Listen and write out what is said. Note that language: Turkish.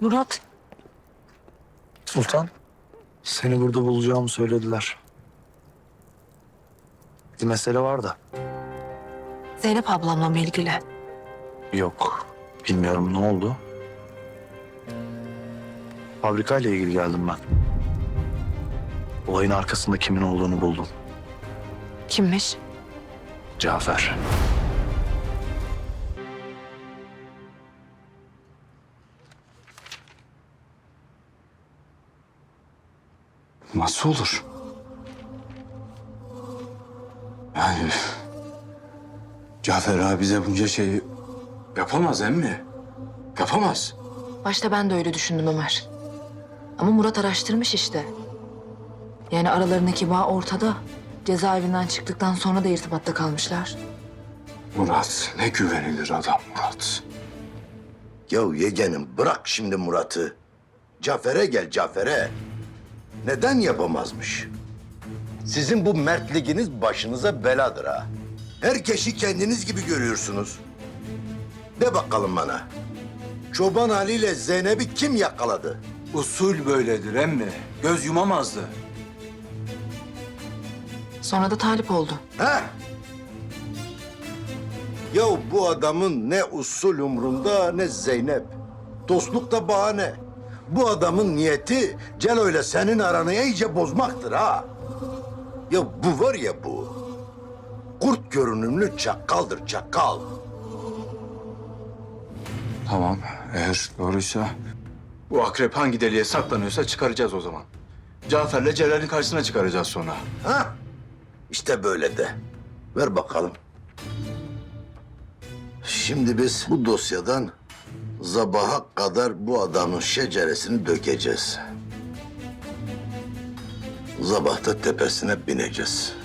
Murat, Sultan, seni burada bulacağımı söylediler. Bir mesele var da. Zeynep ablamla mı ilgili? Yok, bilmiyorum ne oldu. Fabrikayla ilgili geldim ben. Olayın arkasında kimin olduğunu buldum. Kimmiş? Cafer. Nasıl olur? Yani Cafer abi bize bunca şeyi yapamaz emmi. Yapamaz. Başta ben de öyle düşündüm Ömer. Ama Murat araştırmış işte. Yani aralarındaki bağ ortada. Cezaevinden çıktıktan sonra da irtibatta kalmışlar. Murat ne güvenilir adam Murat. Ya yeğenim bırak şimdi Murat'ı. Cafer'e gel Cafer'e. Neden yapamazmış? Sizin bu mertliğiniz başınıza beladır ha. Herkesi kendiniz gibi görüyorsunuz. De bakalım bana. Çoban Ali ile Zeynep'i kim yakaladı? Usul böyledir emmi. Göz yumamazdı. Sonra da talip oldu. Ha? Ya bu adamın ne usul umrunda ne Zeynep. Dostluk da bahane. Bu adamın niyeti Celo ile senin aranı iyice bozmaktır ha. Ya bu var ya bu. Kurt görünümlü çakaldır çakal. Tamam eğer doğruysa bu akrep hangi deliğe saklanıyorsa çıkaracağız o zaman. Cafer'le Celal'in karşısına çıkaracağız sonra. Ha? İşte böyle de. Ver bakalım. Şimdi biz bu dosyadan sabaha kadar bu adamın şeceresini dökeceğiz. Sabah da tepesine bineceğiz.